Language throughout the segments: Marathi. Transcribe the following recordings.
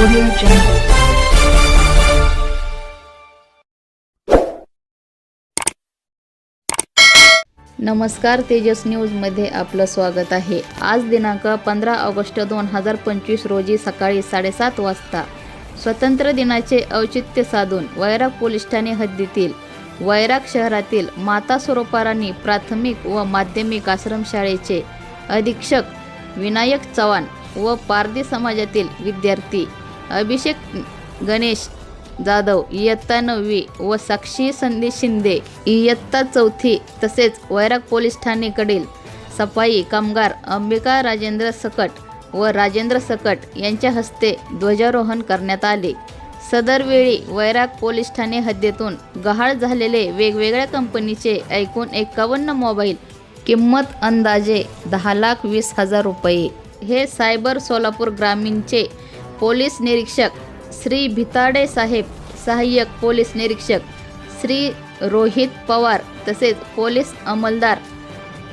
Audio Jungle. नमस्कार तेजस न्यूजमध्ये आपलं स्वागत आहे आज दिनांक पंधरा ऑगस्ट दोन हजार पंचवीस रोजी सकाळी साडेसात वाजता स्वतंत्र दिनाचे औचित्य साधून वैराग पोलीस ठाणे हद्दीतील वैराग शहरातील माता स्वरूपाराणी प्राथमिक व माध्यमिक आश्रमशाळेचे अधीक्षक विनायक चव्हाण व पारधी समाजातील विद्यार्थी अभिषेक गणेश जाधव इयत्ता नववी व साक्षी संदेश शिंदे इयत्ता चौथी तसेच वैराग पोलीस ठाणेकडील सफाई कामगार अंबिका राजेंद्र सकट व राजेंद्र सकट यांच्या हस्ते ध्वजारोहण करण्यात आले. सदरवेळी वैराग पोलीस ठाणे हद्दीतून गहाळ झालेले वेगवेगळ्या कंपनीचे एकूण एकावन्न मोबाईल किंमत अंदाजे दहा लाख वीस हजार रुपये. हे सायबर सोलापूर ग्रामीणचे पोलीस निरीक्षक श्री भिताडे साहेब सहाय्यक पोलीस निरीक्षक श्री रोहित पवार तसेच पोलीस अंमलदार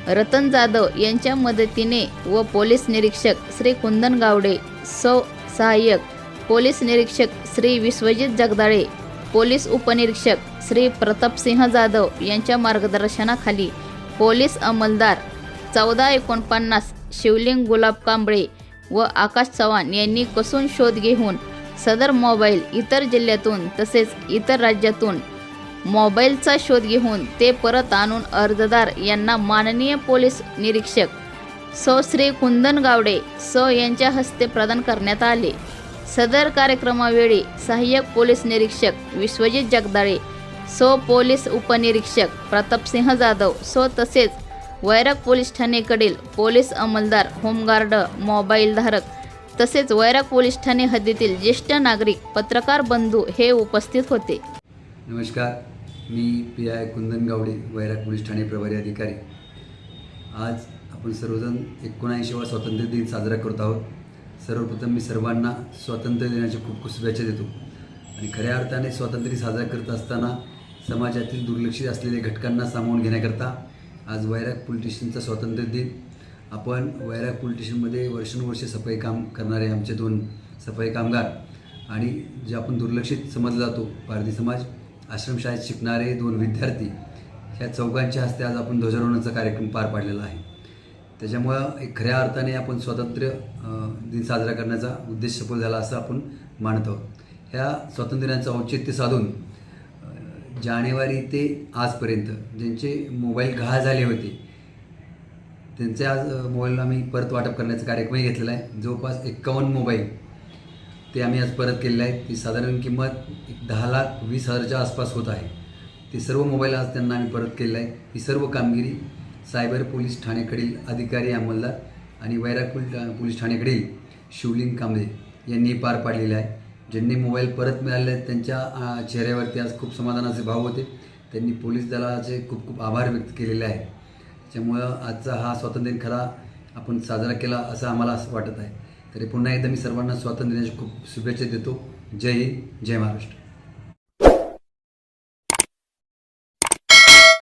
रतन जाधव यांच्या मदतीने व पोलीस निरीक्षक श्री कुंदन गावडे सौ सहाय्यक पोलीस निरीक्षक श्री विश्वजित जगदाळे पोलीस उपनिरीक्षक श्री प्रतापसिंह जाधव यांच्या मार्गदर्शनाखाली पोलीस अंमलदार चौदा एकोणपन्नास शिवलिंग गुलाब कांबळे व आकाश चव्हाण यांनी कसून शोध घेऊन सदर मोबाईल इतर जिल्ह्यातून तसेच इतर राज्यातून मोबाईलचा शोध घेऊन ते परत आणून अर्जदार यांना माननीय पोलीस निरीक्षक सौ. श्री. कुंदन गावडे सौ. यांच्या हस्ते प्रदान करण्यात आले. सदर कार्यक्रमावेळी सहाय्यक पोलीस निरीक्षक विश्वजित जगदाळे स. पोलीस उपनिरीक्षक प्रतापसिंह जाधव सो. तसेच वैराग पोलीस ठाणेकडील पोलीस अंमलदार होमगार्ड मोबाईलधारक तसेच वैराग पोलीस ठाणे हद्दीतील ज्येष्ठ नागरिक पत्रकार बंधू हे उपस्थित होते. नमस्कार मी P I Kundan Gawade Vairag police Thane प्रभारी अधिकारी. आज आपण सर्वजण एकोणऐंशीवा स्वातंत्र्य दिन साजरा करत आहोत. सर्वप्रथम मी सर्वांना स्वातंत्र्य दिनाच्या खूप खूप शुभेच्छा देतो. आणि खऱ्या अर्थाने स्वातंत्र्य साजरा करत असताना समाजातील दुर्लक्षित असलेल्या घटकांना सामावून घेण्याकरता आज वैराग पोलीस स्टेशनचा स्वातंत्र्य दिन. आपण वैराग पोलीस स्टेशनमध्ये वर्षानुवर्षे सफाई काम करणारे आमचे दोन सफाई कामगार आणि जे आपण दुर्लक्षित समजला जातो भारतीय समाज आश्रमशाळेत शिकणारे दोन विद्यार्थी ह्या चौघांच्या हस्ते आज आपण ध्वजारोहणाचा कार्यक्रम पार पाडलेला आहे. त्याच्यामुळं एक खऱ्या अर्थाने आपण स्वातंत्र्य दिन साजरा करण्याचा उद्देश सफल झाला असं आपण मानत आहोत. ह्या स्वातंत्र्याचं औचित्य साधून जानेवारी ते आजपर्यंत ज्यांचे मोबाईल गहाळ झाले होते त्यांचे आज मोबाईल आम्ही परत वाटप करण्याचा कार्यक्रमही घेतलेला आहे. जवळपास एक्कावन्न मोबाईल ते आम्ही आज परत केलेले आहेत. ती साधारण किंमत एक दहा लाख वीस हजारच्या आसपास होत आहे. ते सर्व मोबाईल आज त्यांना आम्ही परत केलेलं आहे. ही सर्व कामगिरी सायबर पोलीस ठाणेकडील अधिकारी अंमलदार आणि वैराकुल पोलीस पोलीस ठाणेकडील शिवलिंग कांबळे यांनी पार पाडलेले आहे. ज्यांनी मोबाईल परत मिळाले आहेत त्यांच्या चेहऱ्यावरती आज खूप समाधानाचे भाव होते. त्यांनी पोलीस दलाचे खूप खूप आभार व्यक्त केलेले आहे त्याच्यामुळं आजचा हा स्वातंत्र्य दिन खरा आपण साजरा केला असं आम्हाला असं वाटत आहे. तरी पुन्हा एकदा मी सर्वांना स्वातंत्र्य दिनाच्या खूप शुभेच्छा देतो. जय हिंद जय महाराष्ट्र.